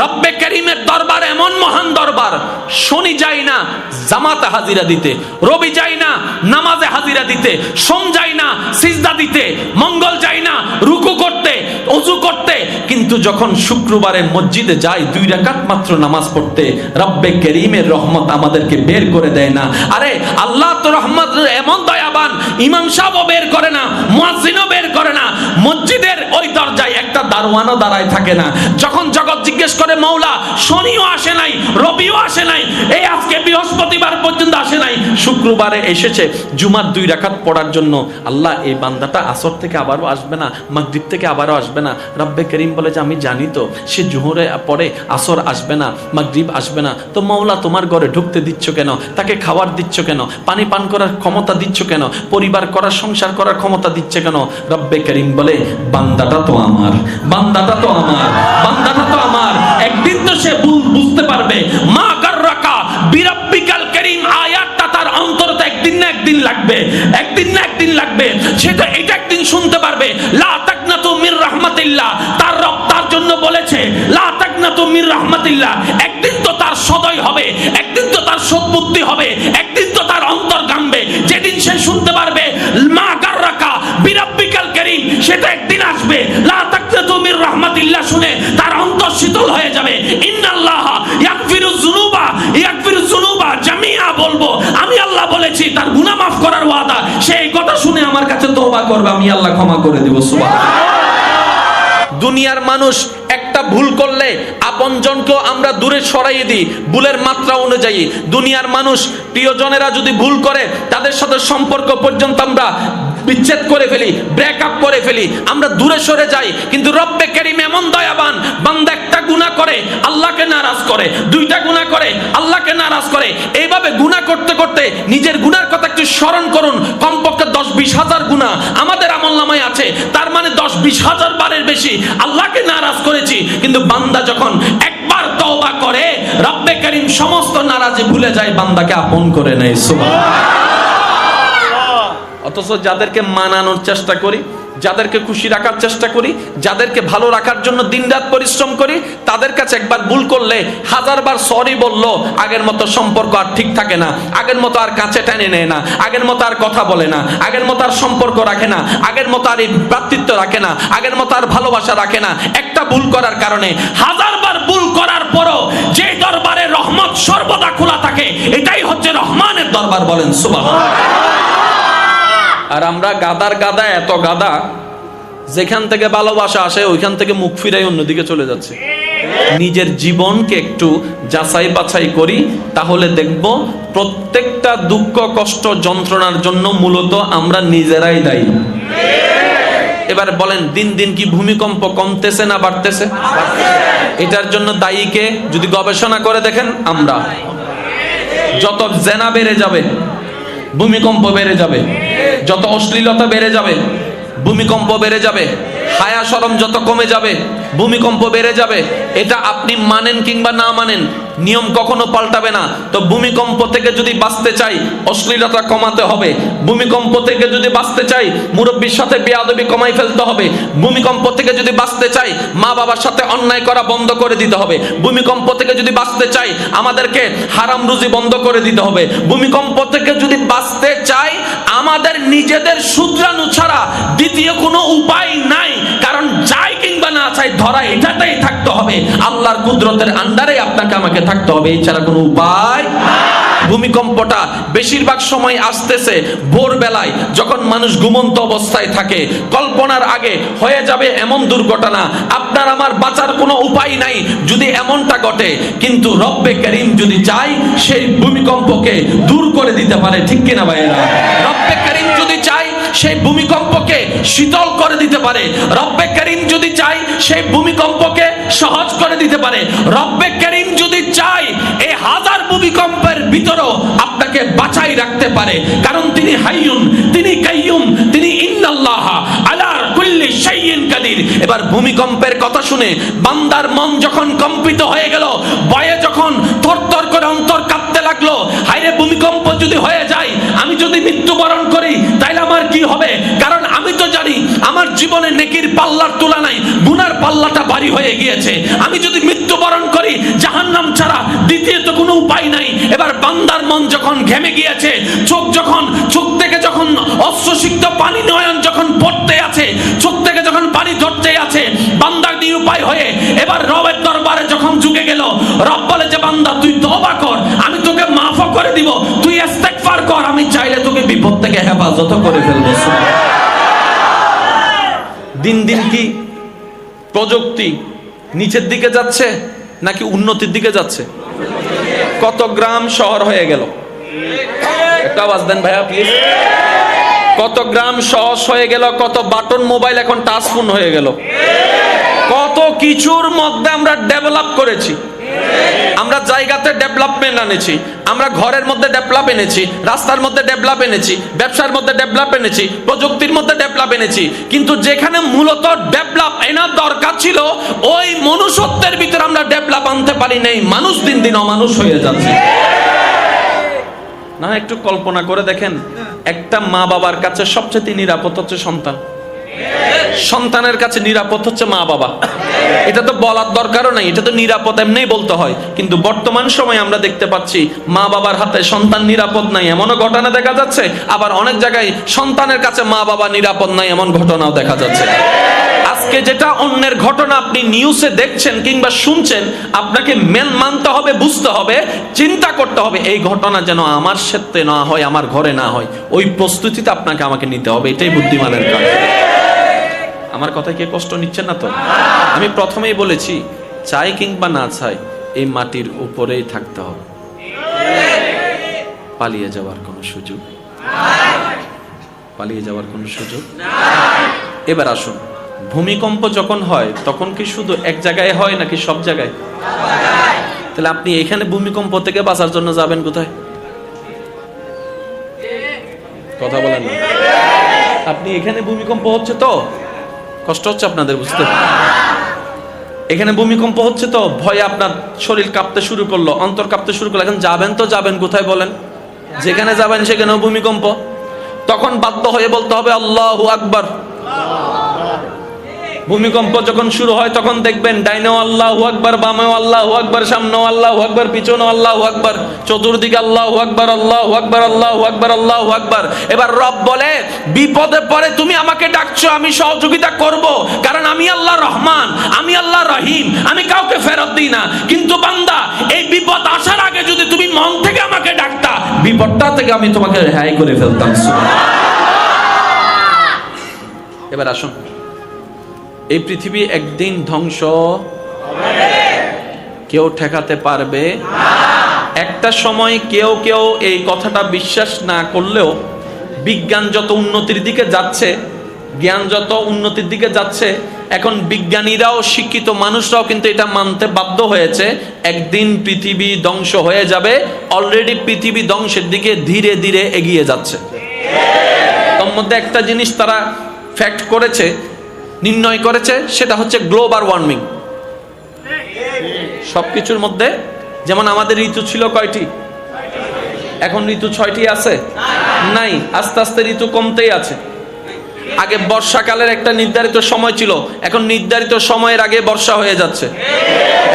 রব্বে করিমের দরবার এমন মহান দরবার, শনি যাই না জামাতে হাজিরা দিতে, রবি যাই না নামাজে হাজিরা দিতে, সোম যাই না সিজদা দিতে, মঙ্গল যাই না অজু করতে। কিন্তু যখন শুক্রবারে মসজিদে যাই, দুই রাকাত মাত্র নামাজ পড়তে, রব্বে করিমের রহমত আমাদেরকে বের করে দেয় না। আরে, আল্লাহ তো রহমত এমন দয়াবান, ইমাম সাহেবও বের করে না, মুয়াজ্জিনও বের করে না। মসজিদের ওই দরজায় একটা দারোয়ানও দাঁড়ায় থাকে না। যখন জগৎ জিজ্ঞেস করে, মৌলা, শনিও আসে নাই, রবিও আসে নাই, এই আজকে বৃহস্পতিবার পর্যন্ত আসে নাই? শুক্রবারে এসেছে, জুমার দুই রাকাত পড়ার জন্য। আল্লাহ, এই বান্দাটা আসর থেকে আবারও আসবে না, মাগরিব থেকে আবারও আসবে না। রব্বে করিম বলে যে, আমি জানি তো, সে জোহরে পরে আসর আসবে না, মাগরিব আসবে না। তো মৌলা তোমার ঘরে ঢুকতে দিচ্ছ কেন? তাকে খাবার দিচ্ছ কেন? পানি পান করার ক্ষমতা দিচ্ছ কেন? পরিবার করার, সংসার করার ক্ষমতা দিচ্ছে কেন? রব্বে করিম বলে, বান্দাটা তো আমার, বান্দাটা তো আমার, বান্দাটা তো আমার। একদিন তো সে ভুল বুঝতে পারবে। মা গার্রাকা বিরাব্বিকাল করিম, আয়াতটা তার অন্তরতে একদিন না একদিন লাগবে। একদিন না একদিন লাগবে। সেটা এটা একদিন শুনতে পারবে। লা রাহমাতিল্লাহ তার রব তার জন্য বলেছে, লা তাকনাতু মির রাহমাতিল্লাহ। একদিন তো তার সদয় হবে, একদিন তো তার সদ্বুদ্ধি হবে, একদিন তো তার অন্তর গামবে যেদিন সে শুনতে পারবে, মা গার্রাকা বিরাব্বিকাল করিম সেটা একদিন আসবে। লা তাকনাতু মির রাহমাতিল্লাহ শুনে তার অন্তর শীতল হয়ে যাবে। ইন্নাল্লাহ ইয়াগফিরু যুনুবা ইয়াগফিরু যুনুবা, জামিআ, বলব। আমি আল্লাহ বলেছি, তার গুনাহ মাফ করার ওয়াদা সেই কথা শুনে আমার কাছে তওবা করবে। আমি আল্লাহ ক্ষমা করে দেব। সুবহানাল্লাহ। দুনিয়ার মানুষ একটা ভুল করলে আপনজনকেও আমরা দূরে সরাইয়ে দিই, ভুলের মাত্রা অনুযায়ী। দুনিয়ার মানুষ প্রিয়জনেরা যদি ভুল করে, তাদের সাথে সম্পর্ক পর্যন্ত আমরা বিচ্ছেদ করে ফেলি ব্রেক আপ করে ফেলি। আমরা দূরে সরে যাই, কিন্তু রব্বে কেরিম এমন দয়াবান বান্দা একটা গুনাহ করে, আল্লাহকে নারাজ করে, দুইটা গুনাহ করে, আল্লাহকে নারাজ করে। এইভাবে গুনাহ করতে করতে নিজের গুনার কথা একটু স্মরণ করুন, কমপক্ষে দশ বিশ হাজার গুণা আমাদের আমল নামায় আছে। তার মানে দশ বিশ হাজার বারের বেশি আল্লাহকে নারাজ করেছি, কিন্তু বান্দা যখন একবার তওবা করে, রব্বে করিম সমস্ত নারাজি ভুলে যায়, বান্দাকে আপন করে নেয়। অথচ যাদেরকে মানানোর চেষ্টা করি যাদেরকে খুশি রাখার চেষ্টা করি, যাদেরকে ভালো রাখার জন্য দিনরাত পরিশ্রম করি, তাদের কাছে একবার ভুল করলে হাজারবার সরি বলল, আগের মতো সম্পর্ক আর ঠিক থাকে না, আগের মতো আর কাছে টেনে নেয় না, আগের মতো আর কথা বলে না, আগের মতো আর সম্পর্ক রাখে না, আগের মতো আর এই ভ্রাতৃত্ব রাখে না, আগের মতো আর ভালোবাসা রাখে না। একটা ভুল করার কারণে হাজারবার ভুল করার পরও যে দরবারে রহমত সর্বদা খোলা থাকে, এটাই হচ্ছে রহমানের দরবার বলেন সুবহানাল্লাহ। আর আমরা গাদার গাদা এত গাদা, যেখান থেকে ভালোবাসা আসে, ওইখান থেকে মুখ ফিরাই অন্যদিকে চলে যাচ্ছে। নিজের জীবনকে একটু যাচাই বাছাই করি, তাহলে দেখব প্রত্যেকটা দুঃখ, কষ্ট, যন্ত্রণার জন্য মূলত আমরা নিজেরাই দায়ী। এবার বলেন, দিন দিন কি ভূমিকম্প কমতেছে না বাড়তেছে? এটার জন্য দায়ীকে যদি গবেষণা করে দেখেন, আমরা। যত জেনা বেড়ে যাবে ভূমিকম্প বেড়ে যাবে। যত অশ্লীলতা বেড়ে যাবে ভূমিকম্প বেড়ে যাবে। হায়া সরম যত কমে যাবে, ভূমিকম্প বেড়ে যাবে, এটা আপনি মানেন কিংবা না মানেন, নিয়ম কখনো পাল্টাবে না। তো ভূমিকম্প থেকে যদি বাঁচতে চাই, অশ্লীলতা কমাতে হবে। ভূমিকম্প থেকে যদি বাঁচতে চাই, মুরব্বীর সাথে বেয়াদবি কমাই ফেলতে হবে। ভূমিকম্প থেকে যদি বাঁচতে চাই মা বাবার সাথে অন্যায় করা বন্ধ করে দিতে হবে। ভূমিকম্প থেকে যদি বাঁচতে চাই, আমাদেরকে হারাম রুজি বন্ধ করে দিতে হবে। ভূমিকম্প থেকে যদি বাঁচতে চাই আমাদের নিজেদের শুধরানো ছাড়া দ্বিতীয় কোনো উপায় নাই। কারণ যাই কিংবা না চাই ধরা এটাতেই থাকতে হবে। আল্লাহর কুদরতের আন্ডারে আপনাকে আমাকে থাকতে হবে, এছাড়া কোনো উপায় ভূমিকম্পটা বেশিরভাগ সময় আসতেছে ভোরবেলায়, যখন মানুষ ঘুমন্ত অবস্থায় থাকে। কল্পনার আগে হয়ে যাবে এমন দুর্ঘটনা। আপনার আমার বাঁচার কোনো উপায় নাই, যদি এমনটা ঘটে। কিন্তু রব্বে করিম যদি চাই সেই ভূমিকম্পকে দূর করে দিতে পারে, ঠিক কিনা ভাইয়েরা? রব্বে করিম যদি চাই সেই ভূমিকম্পকে শীতল করে দিতে পারে। রব্বে করিম যদি চাই সেই ভূমিকম্পকে সহজ করে দিতে পারে। রব্বে করিম যদি চাই এই হাজার ভূমিকম্পের ভিতরেও আপনাকে বাঁচাই রাখতে পারে। কারণ তিনি হাইয়ুন, তিনি কাইয়ুম, তিনি ইন্নাল্লাহ, আলা কুল্লি শাইইন কাদির। এবার ভূমিকম্পের কথা শুনে বান্দার মন যখন কম্পিত হয়ে গেল, ভয়ে যখন থরথর করে অন্তর কাঁপতে লাগল, হায়রে ভূমিকম্প যদি হয়ে যায়, আমি যদি মৃত্যুবরণ করি, তাইলে আমার কি হবে? কারণ আমি তো জানি, আমার জীবনে নেকির পাল্লার তুলনায় গুনার পাল্লাটা ভারী হয়ে গিয়েছে। আমি যদি মৃত্যুবরণ বান্দার মন যখন ঘেমে গিয়েছে, চোখ যখন চোখ থেকে যখন অস্ত্রসিক্ত পানি নয়ন যখন পড়তে আছে, চোখ থেকে যখন পানি ধরতে আছে, বান্দার নিরুপায় হয়ে এবার রবের দরবারে যখন ঝুঁকে গেল, রব বলে যে, বান্দা, তুই তওবা কর, আমি তোকে মাফ করে দিব, তুই ইস্তেগফার কর, আমি চাইলে তোকে বিপদ থেকে হেফাজত করে ফেলব। দিন দিন কি প্রযুক্তি নিচের দিকে যাচ্ছে, নাকি উন্নতির দিকে যাচ্ছে? কত গ্রাম শহর হয়ে গেল? একটা আওয়াজ দেন ভাইয়া প্লিজ কত গ্রাম সহজ হয়ে গেল, কত বাটন মোবাইল এখন টাচ ফোন হয়ে গেল। কত কিছুর মধ্যে আমরা ডেভেলপ করেছি। আমরা জায়গাতে ডেভেলপমেন্ট এনেছি আমরা ঘরের মধ্যে ডেভেলপ এনেছি, রাস্তার মধ্যে ডেভেলপ এনেছি, ব্যবসার মধ্যে ডেভেলপ এনেছি, প্রযুক্তির মধ্যে ডেভেলপ এনেছি, কিন্তু যেখানে মূলত ডেভেলপ এনার দরকার ছিল, ওই মনুষ্যত্বের ভিতরে আমরা ডেভেলপ আনতে পারি নাই, মানুষ দিন দিন অমানুষ হয়ে যাচ্ছে। না একটু কল্পনা করে দেখেন, একটা মা বাবার কাছে সবচেয়ে নিরাপদ হচ্ছে সন্তান। সন্তানের কাছে নিরাপদ হচ্ছে মা বাবা। এটা তো বলার দরকারও নাই, এটা তো নিরাপদ এমনি বলতে হয়। কিন্তু বর্তমান সময়ে আমরা দেখতে পাচ্ছি, মা বাবার হাতে সন্তান নিরাপদ নাই, এমনও ঘটনা দেখা যাচ্ছে। আবার অনেক জায়গায় সন্তানের কাছে মা বাবা নিরাপদ নাই, এমন ঘটনাও দেখা যাচ্ছে। আজকে যেটা অন্যের ঘটনা আপনি নিউজে দেখছেন কিংবা শুনছেন, আপনাকে মেন মানতে হবে, বুঝতে হবে, চিন্তা করতে হবে, এই ঘটনা যেন আমার সাথে না হয়, আমার ঘরে না হয়। ওই প্রস্তুতিতে আপনাকে আমাকে নিতে হবে, এটাই বুদ্ধিমানের কাজ। আমার কথায় কে কষ্ট নিচ্ছেন না তো? আমি প্রথমেই বলেছি, চাই কিংবা না চাই, এই মাটির উপরেই থাকতে হবে। পালিয়ে যাওয়ার কোনো সুযোগ? পালিয়ে যাওয়ার কোনো সুযোগ? এবার আসুন, ভূমিকম্প যখন হয়, তখন কি শুধু এক জায়গায় হয় নাকি সব জায়গায়? তাহলে আপনি এখানে ভূমিকম্প থেকে বাঁচার জন্য যাবেন কোথায়? কথা বলেন আপনি এখানে ভূমিকম্প হচ্ছে তো? কষ্ট হচ্ছে আপনাদের, বুঝতে এখানে ভূমিকম্প হচ্ছে তো, ভয়ে আপনার শরীর কাঁপতে শুরু করল, অন্তর কাঁপতে শুরু করল। এখন যাবেন তো যাবেন, কোথায় বলেন? যেখানে যাবেন সেখানেও ভূমিকম্প। তখন বাধ্য হয়ে বলতে হবে, আল্লাহ আকবার। ভূমিকম্প যখন শুরু হয়, তখন দেখবেন ডাইনেও আল্লাহ আকবার, বামেও আল্লাহ আকবার, সামনেও আল্লাহ আকবার, পিছনেও আল্লাহ আকবার, চতুর্দিকে আল্লাহ আকবার আল্লাহ আকবার আল্লাহ আকবার আল্লাহ আকবার। এবার রব বলে, বিপদে পরে তুমি আমাকে ডাকছো, আমি সহযোগিতা করব, কারণ আমি আল্লাহ রহমান, আমি আল্লাহ রহিম, আমি কাউকে ফেরত দিই না। কিন্তু বান্দা, এই বিপদ আসার আগে যদি তুমি মন থেকে আমাকে ডাকতা, বিপদটা থেকে আমি তোমাকে রেহাই করে ফেলতাম। এবার আসুন। এই পৃথিবী একদিন ধ্বংস। কেউ ঠেকাতে পারবে। একটা সময় কেউ কেউ এই কথাটা বিশ্বাস না করলেও বিজ্ঞান যত উন্নতির দিকে যাচ্ছে, জ্ঞান যত উন্নতির দিকে যাচ্ছে, এখন বিজ্ঞানীরাও, শিক্ষিত মানুষরাও কিন্তু এটা মানতে বাধ্য হয়েছে, একদিন পৃথিবী ধ্বংস হয়ে যাবে অলরেডি পৃথিবী ধ্বংসের দিকে ধীরে ধীরে এগিয়ে যাচ্ছে। তার মধ্যে একটা জিনিস তারা ফ্যাক্ট করেছে নির্ণয় করেছে, সেটা হচ্ছে গ্লোবাল ওয়ার্মিং। সবকিছুর মধ্যে, যেমন আমাদের ঋতু ছিল কয়টি? এখন ঋতু ছয়টি আছে? নাই, আস্তে আস্তে ঋতু কমতেই আছে। আগে বর্ষাকালের একটা নির্ধারিত সময় ছিল, এখন নির্ধারিত সময়ের আগে বর্ষা হয়ে যাচ্ছে।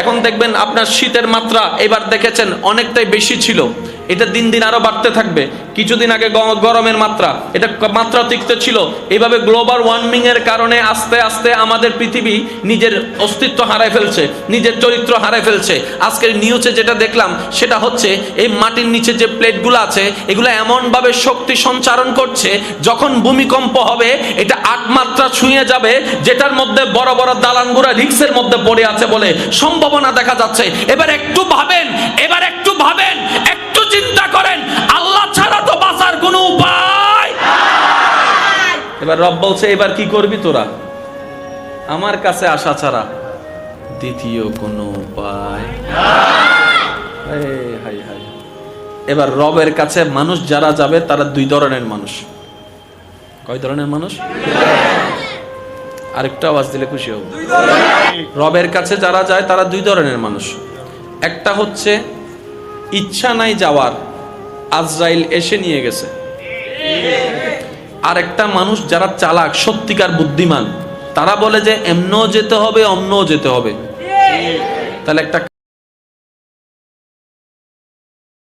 এখন দেখবেন আপনার শীতের মাত্রা এবার দেখেছেন অনেকটাই বেশি ছিল। এটা দিন দিন আরও বাড়তে থাকবে। কিছুদিন আগে গরমের মাত্রা, এটা ক- মাত্রা তিক্ত ছিল। এইভাবে গ্লোবাল ওয়ার্মিং এর কারণে আস্তে আস্তে আমাদের পৃথিবী নিজের অস্তিত্ব হারায় ফেলছে, নিজের চরিত্র হারায় ফেলছে। আজকের নিউজে যেটা দেখলাম, সেটা হচ্ছে এই মাটির নিচে যে প্লেটগুলো আছে, এগুলো এমনভাবে শক্তি সঞ্চারণ করছে, যখন ভূমিকম্প হবে, এটা আট মাত্রা ছুঁয়ে যাবে, যেটার মধ্যে বড় বড় দালানগুড়া রিক্সের মধ্যে পড়ে আছে বলে সম্ভাবনা দেখা যাচ্ছে। এবার একটু ভাবেন, এবার একটু ভাবেন, একটু করেন, আল্লাহ ছাড়া তো বাঁচার কোনো উপায় এবার রব বলছে, এবার কি করবি তোরা? আমার কাছে আসা ছাড়া দ্বিতীয় কোনো উপায়। এবার রবের কাছে মানুষ যারা যাবে, তারা দুই ধরনের মানুষ। কয় ধরনের মানুষ? আরেকটা আওয়াজ দিলে খুশি হব। রবের কাছে যারা যায়, তারা দুই ধরনের মানুষ। একটা হচ্ছে, ইচ্ছা নাই যাওয়ার আজরাইল এসে নিয়ে গেছে। আর একটা মানুষ যারা চালাক, সত্যিকার বুদ্ধিমান, তারা বলে যে, এমনও যেতে হবে অন্যও যেতে হবে। তাহলে একটা